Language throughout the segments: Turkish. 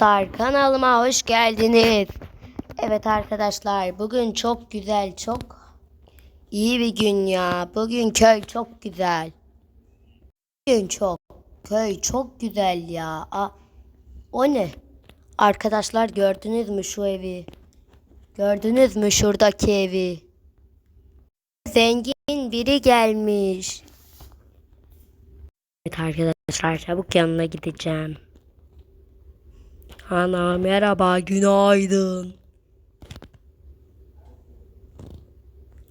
dostlar kanalıma hoş geldiniz. Evet arkadaşlar bugün çok güzel çok iyi bir gün ya. Bugün köy çok güzel. Bugün çok köy çok güzel ya. Aa, o ne? Arkadaşlar gördünüz mü şu evi? Gördünüz mü şuradaki evi? Zengin biri gelmiş. Evet arkadaşlar çabuk yanına gideceğim. Ana merhaba günaydın.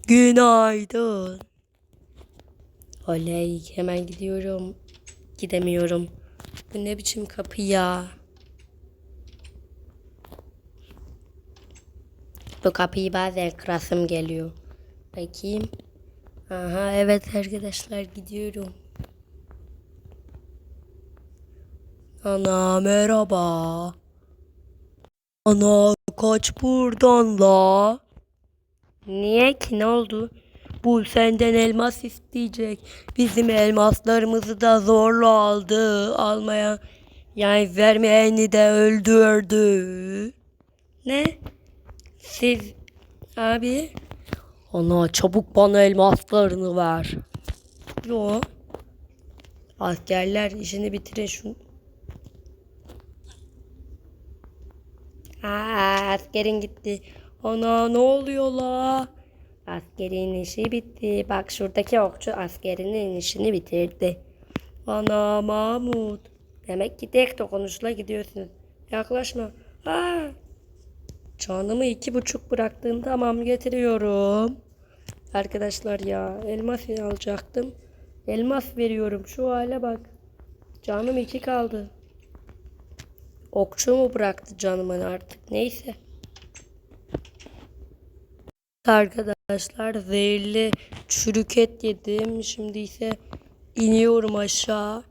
Günaydın. Oley hemen gidiyorum. Gidemiyorum. Bu ne biçim kapı ya? Bu kapıyı bazen kırasım geliyor. Bakayım. Aha evet arkadaşlar gidiyorum. Ana merhaba. Ana kaç buradan la. Niye ki ne oldu? Bu senden elmas isteyecek. Bizim elmaslarımızı da zorla aldı. Almaya yani vermeyeni de öldürdü. Ne? Siz abi Ana çabuk bana elmaslarını ver. Yo. Askerler işini bitirin şunu. Askerin gitti. Ana ne oluyor la? Askerin işi bitti. Bak şuradaki okçu askerinin işini bitirdi. Ana Mahmut. Demek ki tek dokunuşla gidiyorsunuz. Yaklaşma. Aa. Canımı iki buçuk bıraktım. Tamam getiriyorum. Arkadaşlar ya elmas alacaktım. Elmas veriyorum. Şu hale bak. Canım iki kaldı. Okçu mu bıraktı canımın artık neyse. Arkadaşlar zehirli çürük et yedim. Şimdi ise iniyorum aşağı.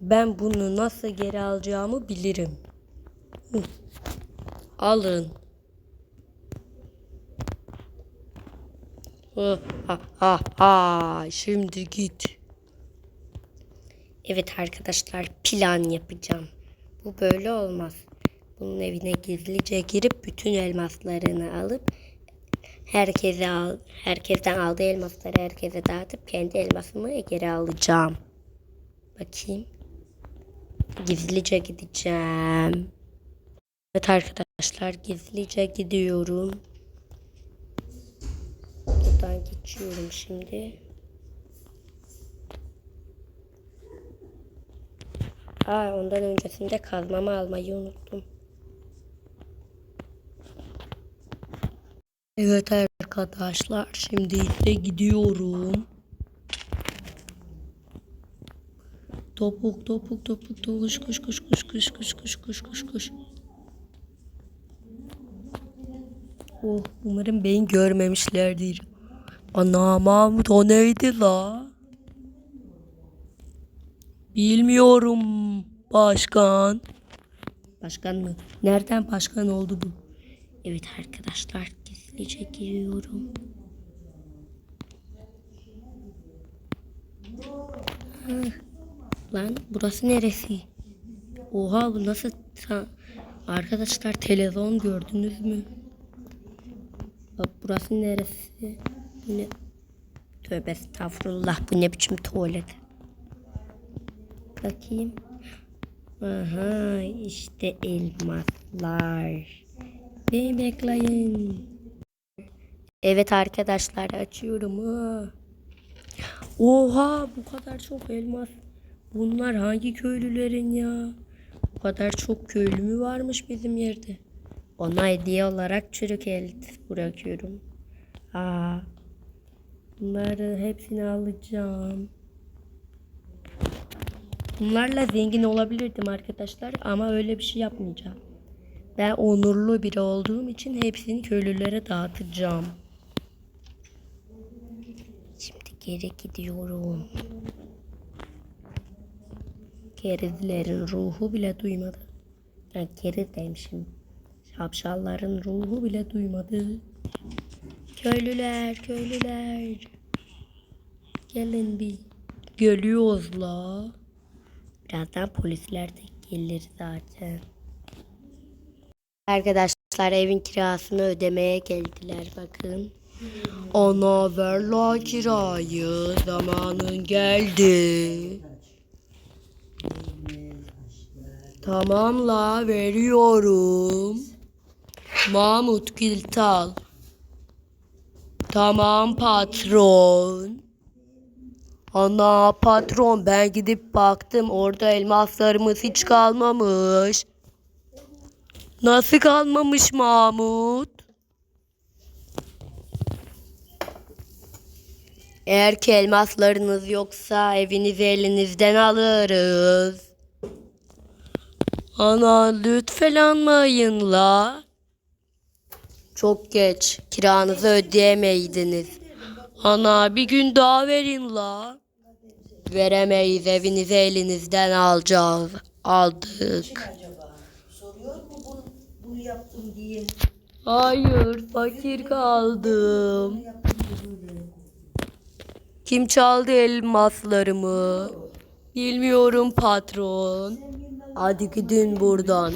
Ben bunu nasıl geri alacağımı bilirim. Alın. Hı, Ha ha ha. Şimdi git. Evet arkadaşlar plan yapacağım. Bu böyle olmaz. Bunun evine gizlice girip bütün elmaslarını alıp herkese al, herkesten aldığı elmasları herkese dağıtıp kendi elmasımı geri alacağım. Bakayım. Gizlice gideceğim. Evet arkadaşlar gizlice gidiyorum. Buradan geçiyorum şimdi. Aa, ondan öncesinde kazmamı almayı unuttum. Evet arkadaşlar şimdi ise gidiyorum. Topuk topuk topuk koş koş koş koş koş koş koş koş koş koş. Oh umarım beni görmemişlerdir. Ana Mahmut o neydi la? Bilmiyorum başkan. Başkan mı? Nereden başkan oldu bu? Evet arkadaşlar gizlice giriyorum. Ah, Lan burası neresi? Oha bu nasıl ta- Arkadaşlar televizyon gördünüz mü? Bak burası neresi? Bu ne? Tövbe estağfurullah bu ne biçim tuvalet? Bakayım. Aha işte elmaslar. Beni bekleyin. Evet arkadaşlar açıyorum. Ha. Oha bu kadar çok elmas. Bunlar hangi köylülerin ya? Bu kadar çok köylü mü varmış bizim yerde? Ona hediye olarak çürük el bırakıyorum. Aa, bunları hepsini alacağım. Bunlarla zengin olabilirdim arkadaşlar ama öyle bir şey yapmayacağım. Ben onurlu biri olduğum için hepsini köylülere dağıtacağım. Şimdi geri gidiyorum. Gerizilerin ruhu bile duymadı. Yani geri demişim. Şapşalların ruhu bile duymadı. Köylüler, köylüler. Gelin bir. Geliyoruz la. Birazdan polisler de gelir zaten. Arkadaşlar evin kirasını ödemeye geldiler bakın. Ana ver la kirayı zamanın geldi. Tamam la veriyorum. Mahmut Gültal. Tamam patron. Ana patron ben gidip baktım orada elmaslarımız hiç kalmamış. Nasıl kalmamış Mahmut? Eğer ki elmaslarınız yoksa evinizi elinizden alırız. Ana lütfen almayın la. Çok geç. Kiranızı ödeyemeydiniz. Ana bir gün daha verin la. Veremeyiz. Evinizi elinizden alacağız. Aldık. acaba? Soruyor mu bunu, bunu yaptım diye? Hayır, fakir kaldım. Kim çaldı elmaslarımı? Bilmiyorum patron. Hadi gidin buradan.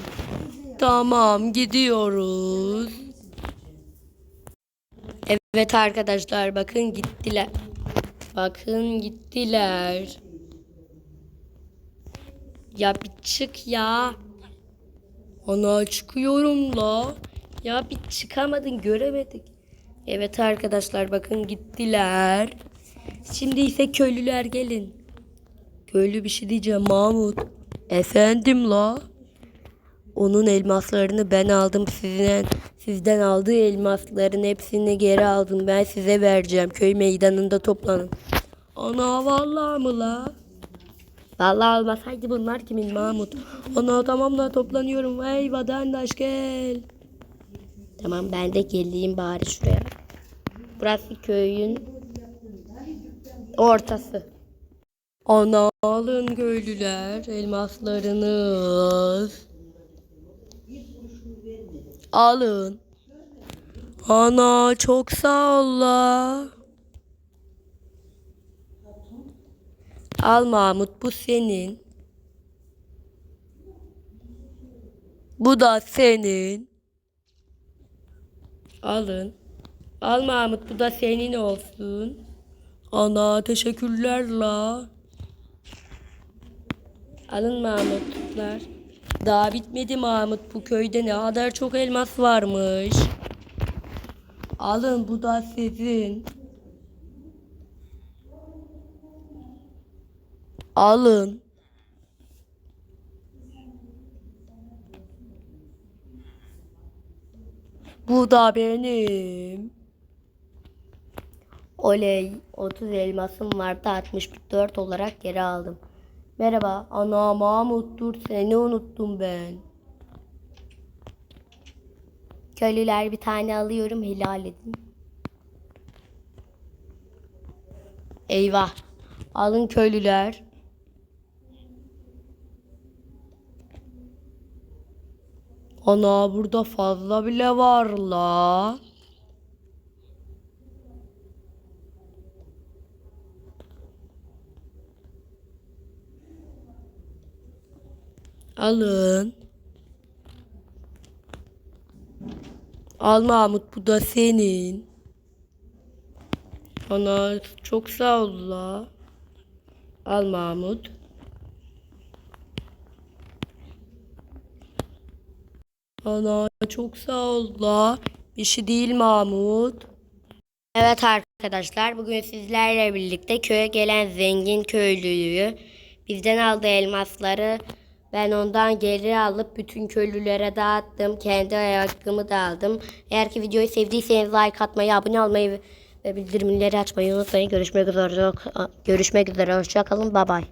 Tamam, gidiyoruz. Evet arkadaşlar, bakın gittiler. Bakın gittiler. Ya bir çık ya. Ana çıkıyorum la. Ya bir çıkamadın göremedik. Evet arkadaşlar bakın gittiler. Şimdi ise köylüler gelin. Köylü bir şey diyeceğim Mahmut. Efendim la. Onun elmaslarını ben aldım sizden. Sizden aldığı elmasların hepsini geri aldım. Ben size vereceğim. Köy meydanında toplanın. Ana vallahi mı la? Vallahi olmasaydı bunlar kimin Mahmut? Ana tamam la toplanıyorum. Hey vatandaş gel. Tamam ben de geleyim bari şuraya. Burası köyün ortası. Ana alın köylüler elmaslarınız. Alın. Ana çok sağ ol. Al Mahmut bu senin. Bu da senin. Alın. Al Mahmut bu da senin olsun. Ana teşekkürler la. Alın Mahmutlar. Daha bitmedi Mahmut bu köyde ne kadar çok elmas varmış. Alın bu da sizin. Alın. Bu da benim. Oley 30 elmasım vardı 64 olarak geri aldım. Merhaba ana Mahmut dur seni unuttum ben. Köylüler bir tane alıyorum helal edin. Eyvah. Alın köylüler. Ana burada fazla bile var la. Alın. Al Mahmut bu da senin. Ana çok sağ ol la. Al Mahmut. Ana çok sağ ol la. Bir şey değil Mahmut. Evet arkadaşlar bugün sizlerle birlikte köye gelen zengin köylüyü bizden aldığı elmasları ben ondan geri alıp bütün köylülere dağıttım. Kendi hakkımı da aldım. Eğer ki videoyu sevdiyseniz like atmayı, abone olmayı ve bildirimleri açmayı unutmayın. Görüşmek üzere. Görüşmek üzere. Hoşçakalın. Bay bay.